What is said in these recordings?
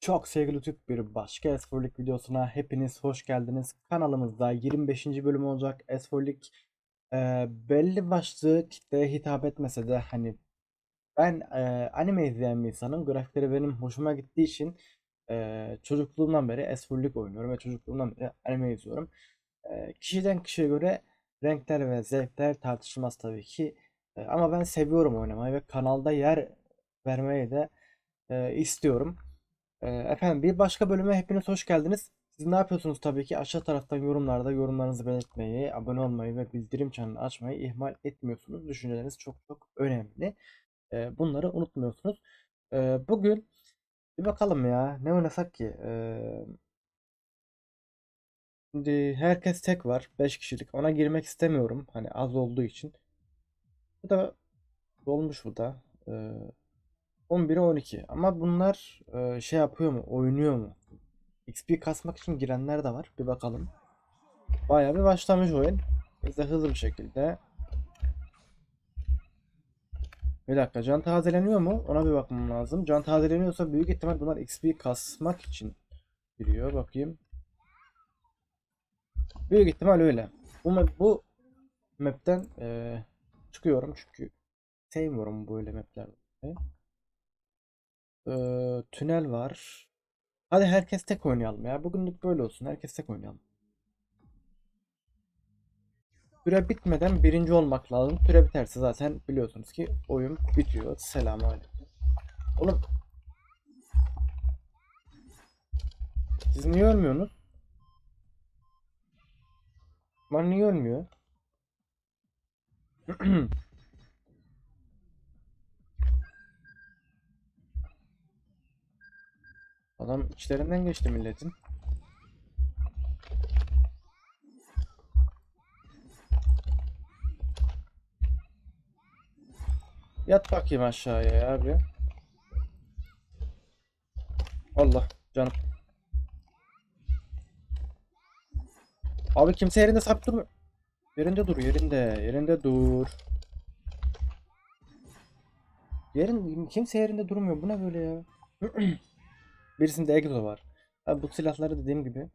Çok sevgili YouTube bir başka Esforlik videosuna hepiniz hoş geldiniz. Kanalımızda 25. bölüm olacak. Esforlik e, belli başlı kitleye hitap etmese de hani ben e, anime izleyen bir insanım. Grafikleri benim hoşuma gittiği için e, çocukluğumdan beri Esforlik oynuyorum ve çocukluğumdan beri anime izliyorum. E, kişiden kişiye göre renkler ve zevkler tartışılmaz tabii ki. E, ama ben seviyorum oynamayı ve kanalda yer vermeyi de e, istiyorum. Ee, Efendim bir başka bölüme hepiniz hoş geldiniz. Siz ne yapıyorsunuz tabii ki aşağı taraftan yorumlarda yorumlarınızı belirtmeyi, abone olmayı ve bildirim çanını açmayı ihmal etmiyorsunuz. Düşünceleriniz çok çok önemli. Ee, bunları unutmuyorsunuz. Ee, bugün bir bakalım ya ne oynasak ki? Şimdi herkes tek var 5 kişilik ona girmek istemiyorum hani az olduğu için. Bu da dolmuş bu da. Ee, 11'e 12 ama bunlar e, şey yapıyor mu oynuyor mu? XP kasmak için girenler de var. Bir bakalım. Bayağı bir başlamış oyun. Biz de hızlı bir şekilde. Bir dakika can tazeleniyor mu? Ona bir bakmam lazım. Can tazeleniyorsa büyük ihtimal bunlar XP kasmak için giriyor. Bakayım. Büyük ihtimal öyle. Bu, map- bu map'ten e, çıkıyorum çünkü sevmiyorum böyle map'lerde. Ee, tünel var. Hadi herkes tek oynayalım ya. Bugünlük böyle olsun. Herkes tek oynayalım. Süre bitmeden birinci olmak lazım. Süre biterse zaten biliyorsunuz ki oyun bitiyor. Selamünaleyküm. Oğlum siz niye ölmüyorsunuz? Ben niye ölmüyor? Adam içlerinden geçti milletin. Yat bakayım aşağıya ya abi. Allah canım. Abi kimse yerinde sabit durmuyor. Yerinde dur yerinde. Yerinde dur. Yerin kimse yerinde durmuyor. Bu ne böyle ya? Birisinde Egzo var. Abi bu silahları dediğim gibi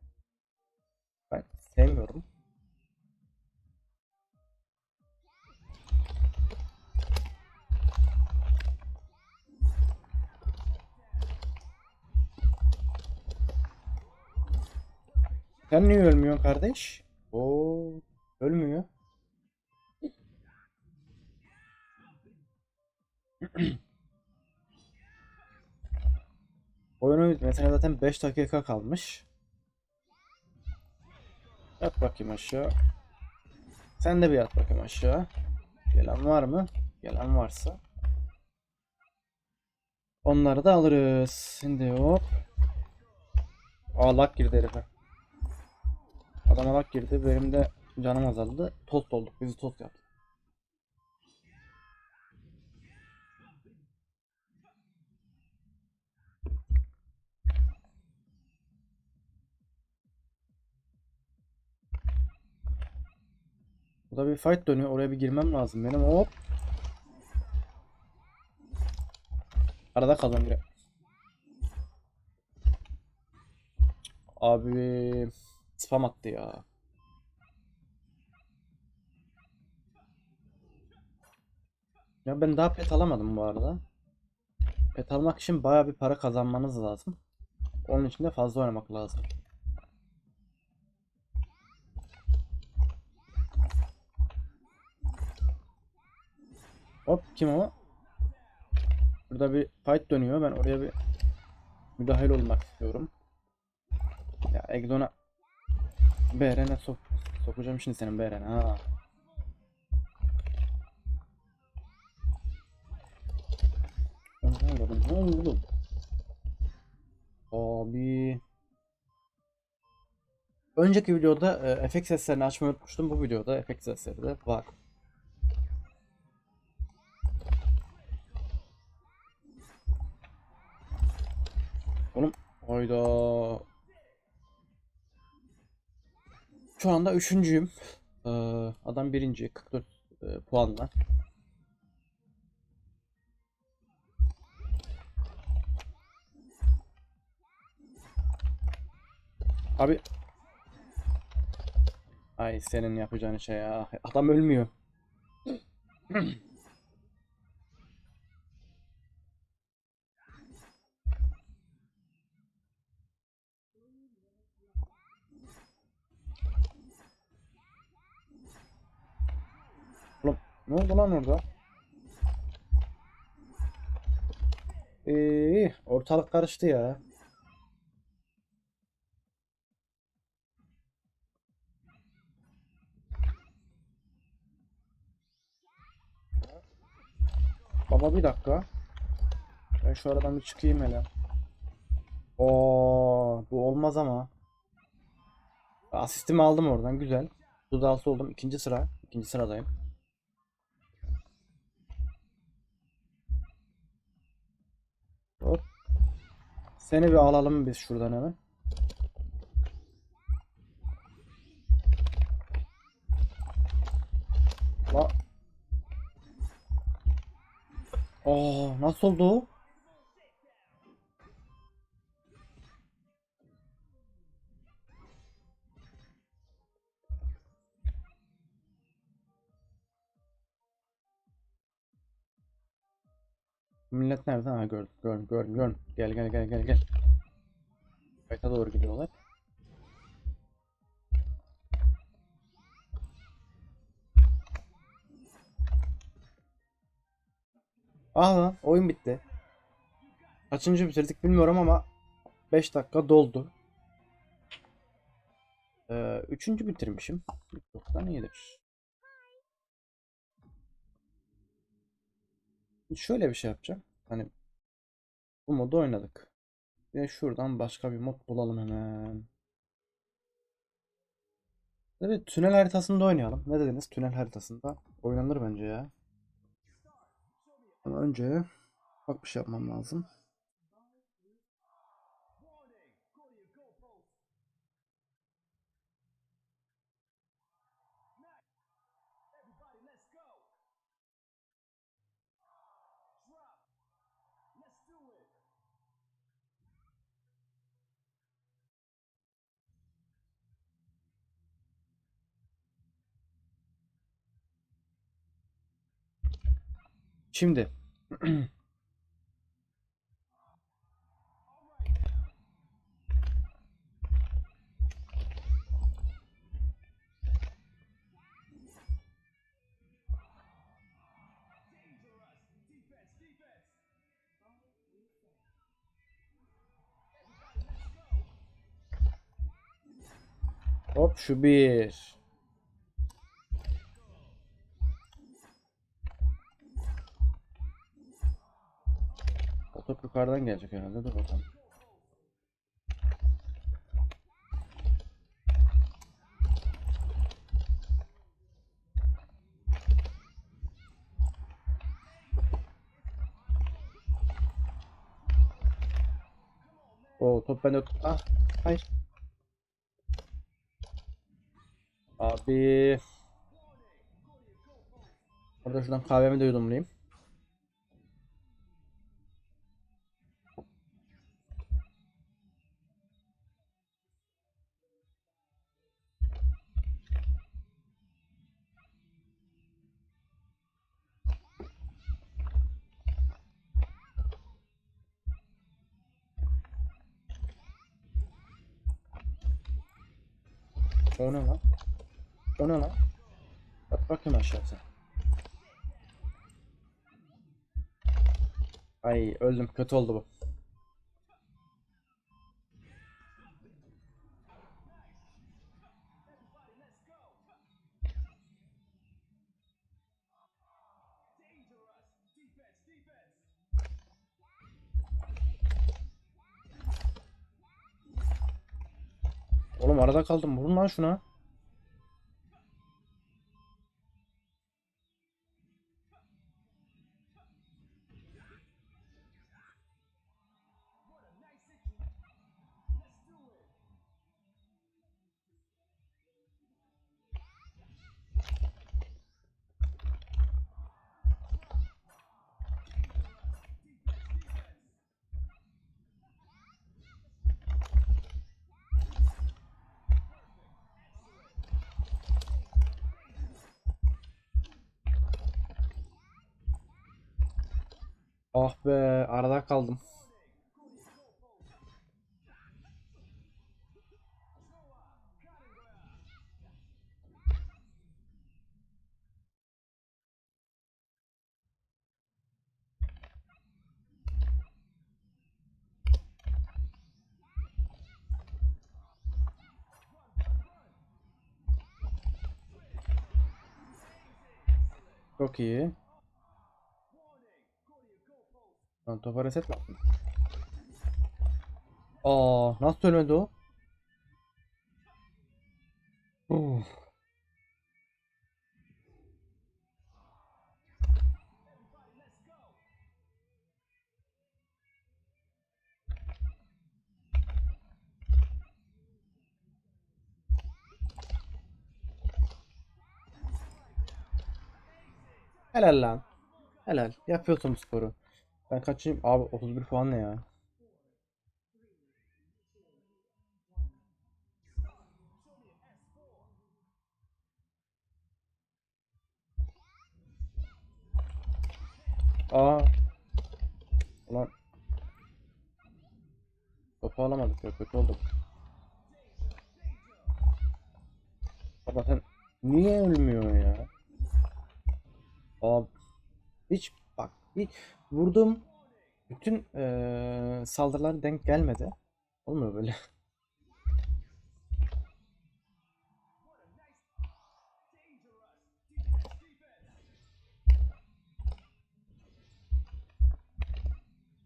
ben sevmiyorum. Sen niye ölmüyorsun kardeş? Oo, ölmüyor. Oyunu mesela zaten 5 dakika kalmış. Yat bakayım aşağı. Sen de bir yat bakayım aşağı. Gelen var mı? Gelen varsa. Onları da alırız. Şimdi hop. Aa lag girdi herife. Adama lag girdi. Benim de canım azaldı. Tost olduk. Bizi tost yaptı. Burada bir fight dönüyor. Oraya bir girmem lazım benim. Hop. Arada kaldım bile. Abi spam attı ya. Ya ben daha pet alamadım bu arada. Pet almak için baya bir para kazanmanız lazım. Onun için de fazla oynamak lazım. Hop kim o? Burada bir fight dönüyor. Ben oraya bir müdahil olmak istiyorum. Ya Exon'a BRN'e sok sokacağım şimdi senin BRN'e ha. Ne oldu? Oldu? Abi. Önceki videoda e, efekt seslerini açmayı unutmuştum. Bu videoda efekt sesleri de var. Hayda. Şu anda üçüncüyüm. Ee, adam birinci 44 e, puanla. Abi. Ay senin yapacağın şey ya. Adam ölmüyor. Oğlum lan orada? İyi, ortalık karıştı ya. Baba bir dakika. Ben şu aradan bir çıkayım hele. Oo, bu olmaz ama. Asistimi aldım oradan güzel. Dudalsı oldum. ikinci sıra. İkinci sıradayım. Hop. Seni bir alalım biz şuradan hemen. La. Oo, nasıl oldu? Millet nerede? Ha gördüm, gördüm, gördüm, gördüm. Gel, gel, gel, gel, gel. Kayta doğru gidiyorlar. Ah lan, oyun bitti. Kaçıncı bitirdik bilmiyorum ama 5 dakika doldu. Ee, üçüncü bitirmişim. Çoktan iyidir. Şöyle bir şey yapacağım. Hani bu modu oynadık. De şuradan başka bir mod bulalım hemen. Evet, tünel haritasında oynayalım. Ne dediniz? Tünel haritasında oynanır bence ya. Ama önce bak bir şey yapmam lazım. Şimdi hop şu bir. Top yukarıdan gelecek herhalde. Dur bakalım. O top bende. Ah, hayır. Abi. Orada şuradan kahvemi de yudumlayayım. O ne lan? O ne lan? Bak bakayım aşağı sen. Ay öldüm. Kötü oldu bu. Oğlum arada kaldım. Vurun lan şuna. Ah be arada kaldım. Çok iyi. Lan topa reset mi? Aa, nasıl ölmedi o? Helal lan. Helal. Yapıyorsun sporu. Ben kaçayım? Abi 31 puan ne ya? Aa. Ulan. Topu alamadık ya kötü olduk. Baba sen niye ölmüyor ya? Abi hiç bak hiç vurdum bütün eee saldırılar denk gelmedi. Olmuyor böyle.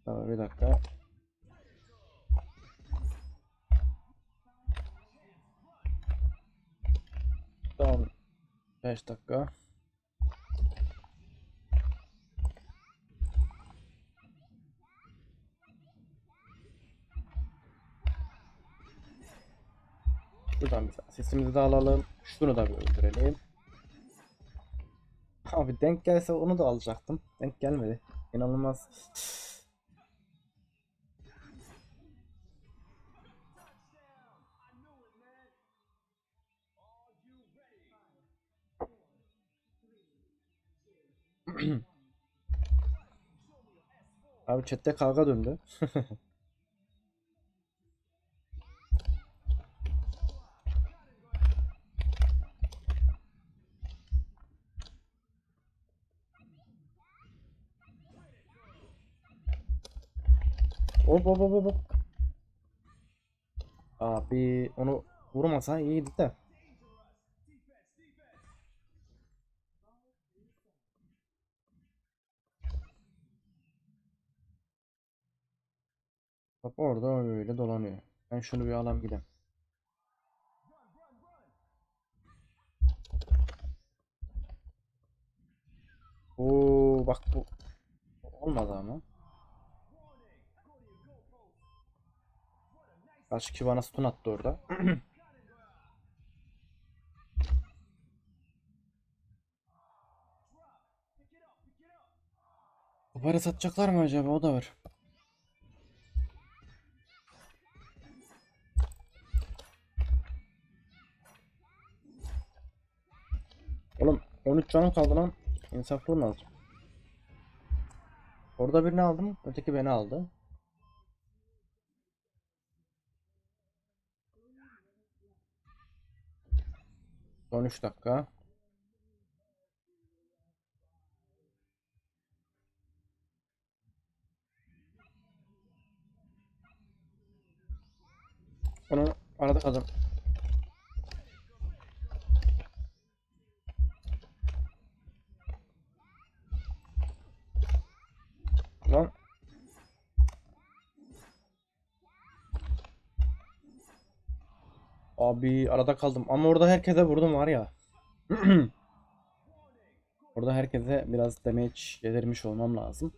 Tamam bir dakika. Tamam. 5 dakika. Sesimizi de alalım. Şunu da bir öldürelim. Abi denk gelse onu da alacaktım. Denk gelmedi. İnanılmaz. Abi chatte kavga döndü. Hop hop hop. Abi onu vurmasa iyiydi de. Bak orada öyle dolanıyor. Ben şunu bir alayım gideyim. Oo bak bu olmadı ama. Kaç ki bana stun attı orada. Bu para satacaklar mı acaba? O da var. Oğlum 13 canım kaldı lan. İnsaflı lazım. Orada birini aldım. Öteki beni aldı. Son 3 dakika. Onu arada kaldım. Abi arada kaldım ama orada herkese vurdum var ya. Orada herkese biraz damage yedirmiş olmam lazım.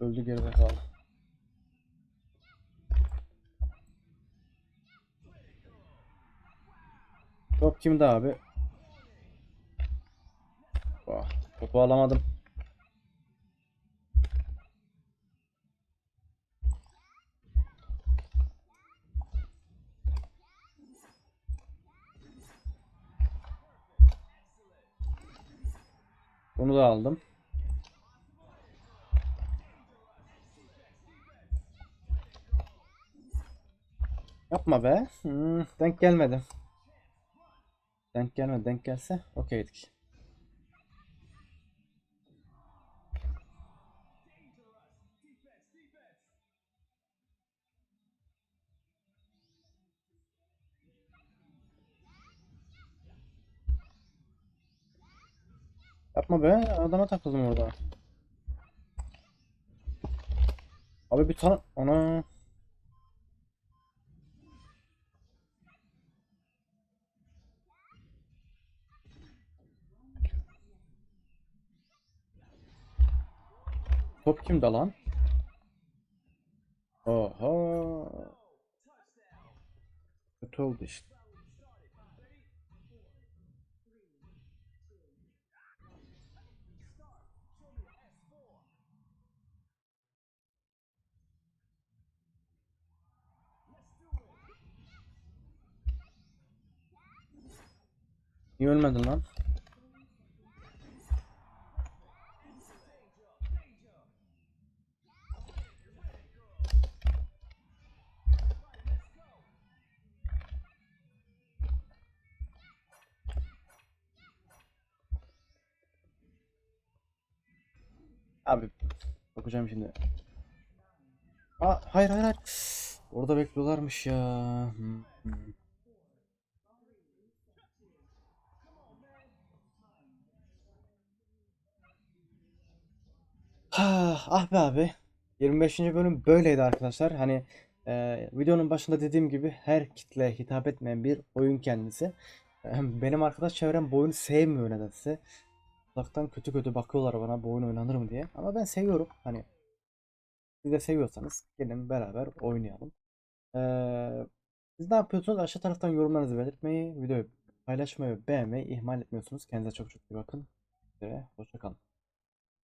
Öldü geride kaldı. Top kimde abi? Topu alamadım. Bunu da aldım. Yapma be. Hmm, denk gelmedi. Denk gelmedi. Denk gelse okeydik. Yapma be. Adama takıldım orada. Abi bir tane... Ana... Top kimde lan? Oha. Kötü oldu işte. Niye ölmedin lan? Abi bakacağım şimdi. Aa, hayır hayır hayır. Orada bekliyorlarmış ya. Hmm, Ah, ah be abi. 25. bölüm böyleydi arkadaşlar. Hani e, videonun başında dediğim gibi her kitleye hitap etmeyen bir oyun kendisi. Benim arkadaş çevrem bu oyunu sevmiyor nedense. Uzaktan kötü kötü bakıyorlar bana bu oyun oynanır mı diye. Ama ben seviyorum. Hani siz de seviyorsanız gelin beraber oynayalım. Ee, siz ne yapıyorsunuz? Aşağı taraftan yorumlarınızı belirtmeyi, videoyu paylaşmayı beğenmeyi ihmal etmiyorsunuz. Kendinize çok çok iyi bakın. Ve hoşça kalın.